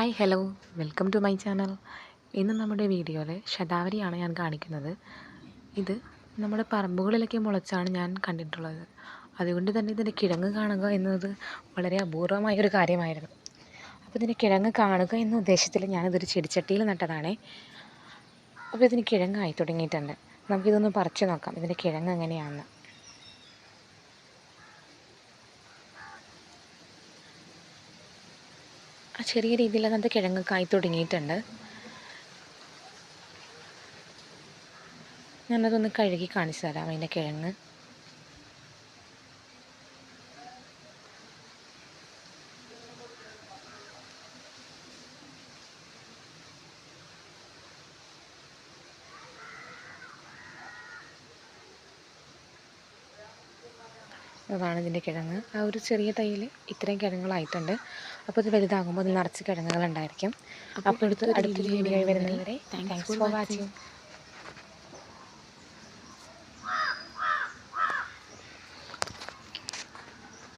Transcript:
Hi hello welcome to my channel ഇന്ന് നമ്മുടെ വീഡിയോയിൽ ശതാവരിയാണ് ഞാൻ കാണിക്കുന്നത്. ഇത് നമ്മുടെ പറമ്പുകളിലൊക്കെ മുളച്ചാണ് ഞാൻ കണ്ടിട്ടുള്ളത്. അതുകൊണ്ട് തന്നെ ഇതിന്റെ കിഴങ്ങ് കാണുക എന്നത് വളരെ അപൂർവമായ ഒരു കാര്യമായിരുന്നു. അപ്പോൾ ഇതിന്റെ കിഴങ്ങ് കാണുക എന്ന ഉദ്ദേശത്തിൽ ഞാനിതൊരു ചെടിച്ചട്ടിയിൽ നട്ടതാണേ. അപ്പോൾ ഇതിന് കിഴങ്ങായി തുടങ്ങിയിട്ടുണ്ട്. നമുക്കിതൊന്ന് പറിച്ചു നോക്കാം. ഇതിന്റെ കിഴങ്ങ് എങ്ങനെയാണെന്ന്. ചെറിയ രീതിയിൽ അതിനകത്ത് കിഴങ്ങ് കായ് തുടങ്ങിയിട്ടുണ്ട്. ഞാനതൊന്ന് കഴുകി കാണിച്ചു തരാം അതിന്റെ കിഴങ്ങ്. അതാണ് ഇതിന്റെ കിഴങ്ങ്. ആ ഒരു ചെറിയ തൈയിൽ ഇത്രയും കിഴങ്ങുകളായിട്ടുണ്ട്. അപ്പോൾ ഇത് വലുതാകുമ്പോൾ അത് നിറച്ച് കിഴങ്ങുകളുണ്ടായിരിക്കും. അപ്പോൾ അടുത്ത് അടുത്തൊരു വീഡിയോ വരുന്നവരെ താങ്ക്സ് ഫോർ വാച്ചിങ്